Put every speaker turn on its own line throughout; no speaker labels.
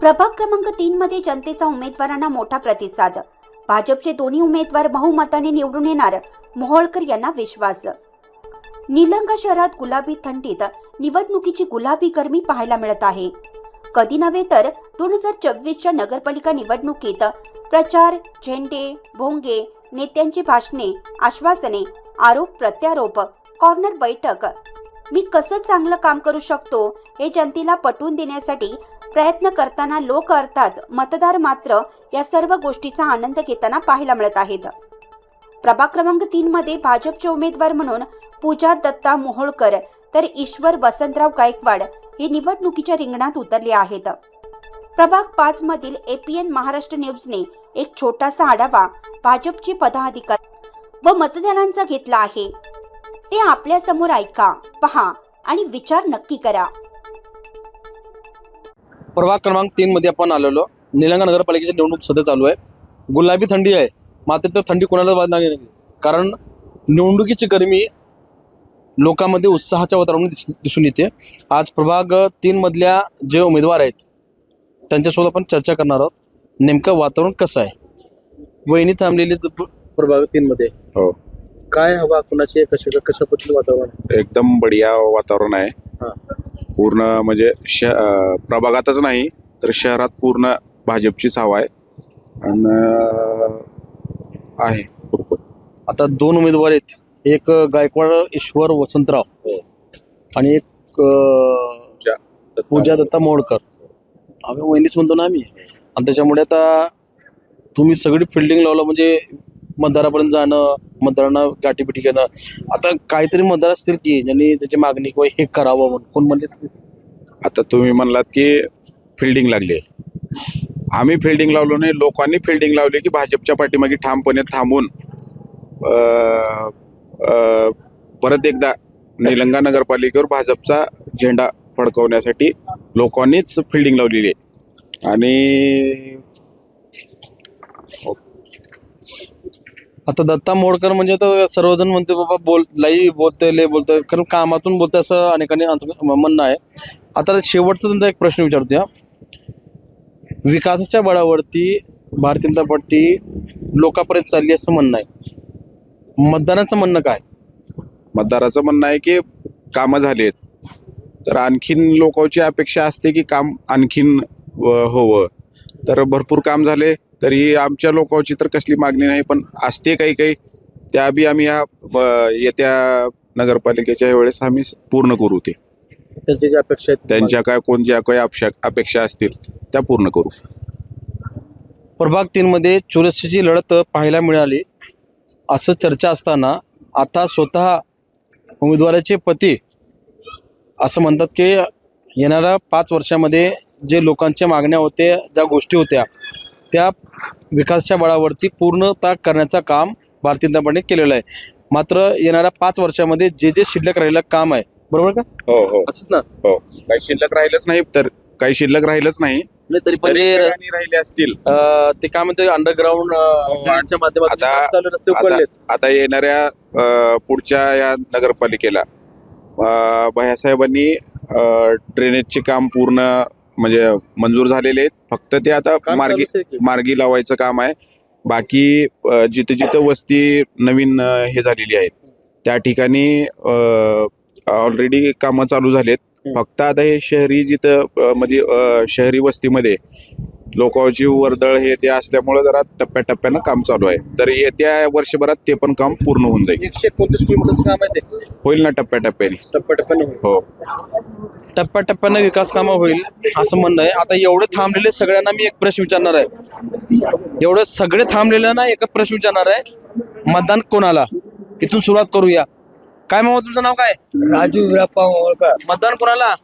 प्रभाग क्रमांक तीन मध्ये जनतेचा उमेदवारांना मोठा प्रतिसाद. भाजपचे दोन्ही उमेदवार बहुमताने निवडून येणार मोहोळकर यांना विश्वास. निलंगा शहरात गुलाबी थंडीत निवडणुकीची गुलाबी गरमी पाहायला मिळत आहे. कधी नव्हे तर दोन हजार चोवीसच्या नगरपालिका निवडणुकीत प्रचार झेंडे भोंगे नेत्यांची भाषणे आश्वासने आरोप प्रत्यारोप कॉर्नर बैठक मी कसं चांगलं काम करू शकतो हे जनतेला पटवून देण्यासाठी प्रयत्न करताना लोक अर्थात मतदार मात्र या सर्व गोष्टीचा आनंद घेताना पाहायला मिळत आहेत. प्रभाग क्रमांक तीन मध्ये भाजपचे उमेदवार म्हणून पूजा दत्ता मोहोळकर तर ईश्वर वसंतराव गायकवाड हे निवडणुकीच्या रिंगणात उतरले आहेत. प्रभाग पाच मधील एपीएन महाराष्ट्र न्यूजने एक छोटासा आढावा भाजपचे पदाधिकारी व मतदारांचा घेतला आहे. ते आपल्यासमोर ऐका पहा आणि विचार नक्की करा.
प्रभाग क्रमांक तीन मध्ये आपण आलेलो. निलंगा नगरपालिकेची निवडणूक सध्या चालू आहे. गुलाबी थंडी आहे. मात्र तर थंडी कोणाला वाद नाही. कारण निवडणुकीची गरमी लोकांमध्ये उत्साहाच्या वातावरणात दिस दिसून येते. आज प्रभाग तीन मधल्या जे उमेदवार आहेत त्यांच्यासोबत आपण चर्चा करणार आहोत. नेमकं वातावरण कसं आहे? वहिनी थांबलेली प्रभाग तीन मध्ये.
हो.
काय हवा कुणाचे कशा कशा पद्धतीने वातावरण आहे?
एकदम बढिया वातावरण आहे
हा.
पूर्ण म्हणजे श अं, प्रभागातच नाही तर शहरात पूर्ण भाजपचीच हवा आहे आणि आहे भरपूर.
आता दोन उमेदवार आहेत एक गायकवाड ईश्वर वसंतराव
हो.
आणि एक अं, पूजा दत्ता मोडकर आम्ही वहिनीच म्हणतो ना आम्ही आणि त्याच्यामुळे आता तुम्ही सगळी फिल्डिंग लावलं म्हणजे मतदारापर्यंत जाणं मतदारांना गाठीपिटी घेणं. आता काहीतरी मतदार असतील की ज्यांनी त्याची मागणी किंवा हे करावं म्हणून. कोण म्हणले असतील?
आता तुम्ही म्हणलात की फिल्डिंग लागली. आम्ही फिल्डिंग लावलो नाही. लोकांनी फिल्डिंग लावली की भाजपच्या पाठीमागे ठामपणे थांबून परत एकदा निलंगा नगरपालिकेवर भाजपचा झेंडा फडकवण्यासाठी लोकांनीच फिल्डिंग लावलेली आहे. आणि
आता दत्ता मोडकर म्हणजे आता सर्वजण म्हणते बाबा बोल लाई बोलतोय ले बोलतोय. कारण कामातून बोलतोय असं अनेकांनी म्हणणं आहे. आता शेवटचा त्यांचा एक प्रश्न विचारतो विकासाच्या बळावरती भारतीय जनता पार्टी लोकांपर्यंत चालली असं म्हणणं आहे. मतदानाचं म्हणणं काय?
मतदाराचं म्हणणं आहे की कामं झाली आहेत तर आणखीन लोकांची अपेक्षा असते की काम आणखीन हवं. तर भरपूर काम झाले. तरी आमच्या लोकांची तर कसली मागणी नाही पण असते काही काही. त्या बी आम्ही या येत्या नगरपालिकेच्या वेळेस आम्ही पूर्ण करू ते.
त्यांच्या अपेक्षा आहेत
त्यांच्या काय कोण ज्या काही अपेक्षा अपेक्षा असतील त्या पूर्ण करू.
प्रभाग तीनमध्ये चुरशीची लढत पाहायला मिळाली. असं चर्चा असताना आता स्वतः उमेदवाराचे पती असं म्हणतात की येणाऱ्या पाच वर्षामध्ये जे लोकांच्या मागण्या होत्या ज्या गोष्टी होत्या त्या विकासाच्या बळावरती पूर्णता करण्याचं काम भारतीय जनता पार्टीने केलेलं आहे. मात्र येणाऱ्या पाच वर्षामध्ये जे जे शिल्लक राहिलं काम आहे बरोबर का?
हो हो.
असंच ना?
हो. काही शिल्लक राहिलंच नाही तर काही शिल्लक राहिलंच नाही.
नाही तरी पण
तरी
जे,
काही राहिले असतील.
अं, ते काय म्हणते अंडरग्राऊंड माध्यमातून
आता-
काम चालू रस्ते
आता
उघडलेत
आता येणाऱ्या अ, पुढच्या या नगरपालिकेला अ, भैयासाहेबांनी अ, ड्रेनेजचे काम पूर्ण म्हणजे मंजूर झालेले आहेत फक्त ते आता
काम
मार्गी
चालूच आहे की?
मार्गी लावायचं काम आहे बाकी अ, जिथे जिथं वस्ती नवीन अ, हे झालेली आहेत त्या ठिकाणी ऑलरेडी कामं चालू झालेत. फक्त आता हे शहरी जिथं अ, म्हणजे अ, शहरी वस्तीमध्ये लोकांची वर्दळ हे ते असल्यामुळं जरा टप्प्याटप्प्यानं काम चालू आहे. तर येत्या वर्षभरात ते पण काम पूर्ण होऊन जाईल.
एकशे एकोणतीस किलोमीटरचं काम आहे ते?
होईल ना टप्प्याटप्प्याने.
टप्प्याटप्प्यानं होईल.
हो.
टप्प्याटप्प्यानं विकास कामं होईल असं म्हणणं आहे. आता एवढे थांबलेले सगळ्यांना मी एक प्रश्न विचारणार आहे. एवढे सगळे थांबलेल्यांना एक प्रश्न विचारणार आहे. मतदान कोणाला? इथून सुरुवात करूया. काय मामा तुमचं नाव काय?
राजू विराप्पा
मतदान कोणाला?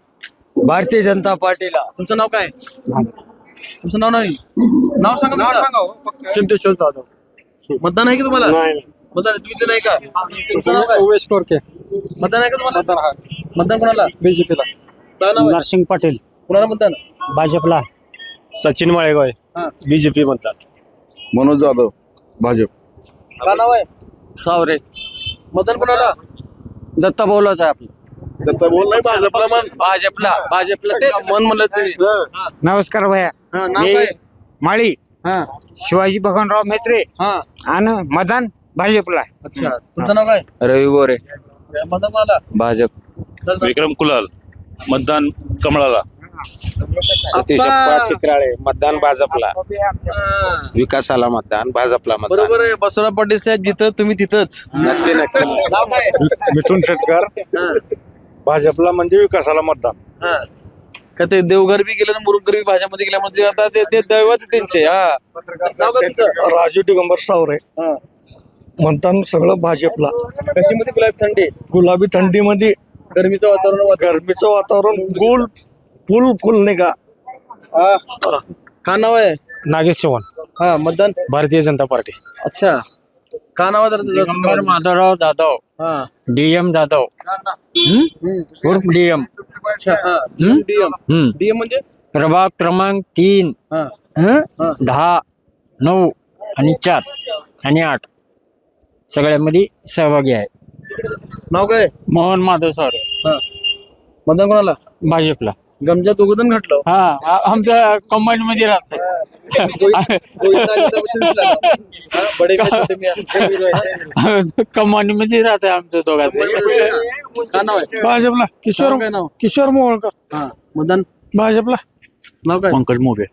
भारतीय जनता पार्टीला.
तुमचं नाव काय? तुमचं नाव नाही? नाव सांगा तुमचं.
सिद्धेश्वर जाधव.
मतदान आहे की तुम्हाला? मतदान तुम्ही नाही का? तुमचं नाव काय?
उमेश कोरके.
मतदान आहे का तुम्हाला? मतदान कोणाला?
बीजेपीला.
काय नाव आहे?
नरसिंग पाटील.
कोणाला मतदान?
भाजपला. सचिन माळेगाव
हा.
बीजेपी म्हणतात
मनोज जाधव भाजप.
काय नाव आहे?
सावरे.
मतदान कोणाला?
दत्ता बोलाच आहे आपलं.
बोल नाही भाजपला म्हण.
भाजपला भाजपला ते मन म्हणलं तरी.
नमस्कार भैया.
हा, नाव
मी
काय?
माळी.
हा.
शिवाजी भगवानराव मेत्रे
हा.
आणि मतदान भाजपला.
अच्छा. तुमचं नाव काय?
रवी गोरे.
कोणाला
भाजप.
विक्रम कुलाल मतदान कमळाला.
सतीश. अप्पा चित्राळे मतदान भाजपला. विकासाला मतदान भाजपला मतदान
बरोबर आहे. बसवराज पाटील साहेब जिथं तुम्ही तिथंच.
नक्की नक्की.
नाव काय?
मिथुन शेटकर.
हा,
भाजपला म्हणजे विकासाला मतदान.
हा. का ते देवघर बी गेलं मुरुमकर बी भाजपमध्ये गेल्या म्हणजे आता ते ते दैवत आहे त्यांचे हा. नाव काय तुमचं?
राजू दिगंबर सावरे.
हा.
मतदान सगळं भाजपला.
कशी मध्ये गुलाबी थंडी.
गुलाबी थंडीमध्ये
गरमीचं वातावरण
गरमीचं वातावरण गोल फुल फुल निघा.
हा. का नाव आहे?
नागेश चव्हाण.
हा मतदान?
भारतीय जनता पार्टी.
अच्छा. का नाव?
दिगंबर माधवराव जाधव.
हा.
डीएम जाधव. उर्फ डीएम
अच्छा. हा. डीएम डीएम म्हणजे?
प्रभाग क्रमांक तीन.
हा.
हं?
हा.
दहा नऊ आणि चार आणि आठ. सगळ्यामध्ये सहभागी आहे.
नाव काय?
मोहन माधव सावरे
हा. मतदान कोणाला?
भाजपला.
गमजा दोघं घटलं.
हा. आमच्या कंबाईन मध्ये राहत कंबाईन मध्ये राहत आहे आमच्या दोघांचं.
का नाव आहे?
भाजपला. किशोर किशोर मोहोळकर.
हा मतदान?
भाजपला.
नाव काय?
पंकज मोगे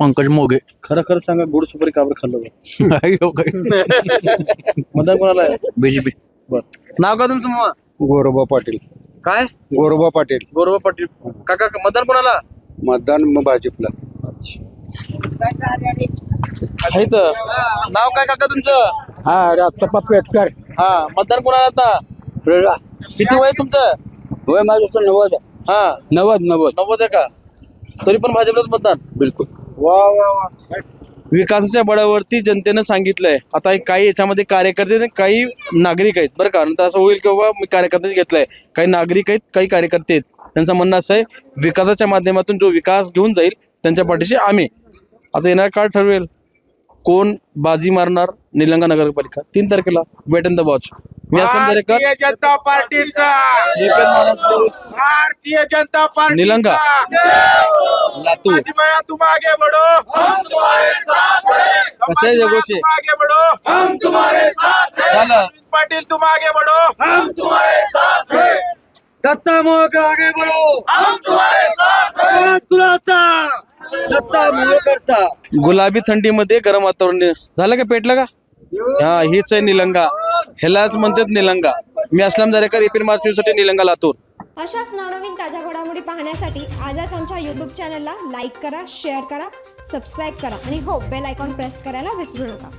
पंकज मोगे
खरं खरं सांगा गोड सुपारी काबर खाल्लं बा? मतदान कोणाला आहे?
बीजेपी.
बर. नाव का तुमचं
गोरोबा पाटील.
काय?
गोरोबा पाटील.
गौरव पाटील. काका मतदान कोणाला?
मतदान म भाजपला.
इथं. नाव काय काका तुमचं?
हा राप्पा पेटकर
हा मतदान कोणाला आता? किती वय तुमचं?
होय माझं नव्वद
हा.
नव्वद नव्वद.
नव्वद आहे का? तरी पण भाजपलाच मतदान?
बिलकुल.
वा वा वा. विकासाच्या बळावरती जनतेनं सांगितलंय. आता एक काही याच्यामध्ये कार्यकर्ते आणि काही नागरिक आहेत. बरं का? नंतर असं होईल की बाबा मी कार्यकर्तेच घेतलंय. काही नागरिक आहेत काही कार्यकर्ते आहेत. त्यांचं म्हणणं असं आहे विकासाच्या माध्यमातून जो विकास घेऊन जाईल त्यांच्या पाठीशी आम्ही. आता येणार काळ ठरवेल कोण बाजी मारणार निलंगा नगरपालिका. तीन तारखेला वेट इन द वॉच. मी असलम दरेकर
भारतीय जनता पार्टीचा. भारतीय जनता पार्टी
निलंगा. लातूर.
तुम आगे बढ़ो
कसे जगोचे
तुम आगे बढ़ो हम तुम्हारे साथ
झालं.
पाटील तुम आगे बढ़ो हम तुम्हारे साथ
दत्ता मोहक आगे बढ़ो.
हम तुम्हारे साथ
गुलाबी थंडीमध्ये गरम वातावरण झालं का पेटलं का? हा हीच आहे निलंगा. ह्यालाच म्हणतात निलंगा. मी असलम दरेकर एपीन मार्च साठी निलंगा लातूर.
अशाच नवनवीन ताज्या घडामोडी पाहण्यासाठी आजच आमच्या यूट्यूब चॅनलला लाईक करा शेअर करा सबस्क्राईब करा. आणि हो बेल आयकॉन प्रेस करायला विसरू नका.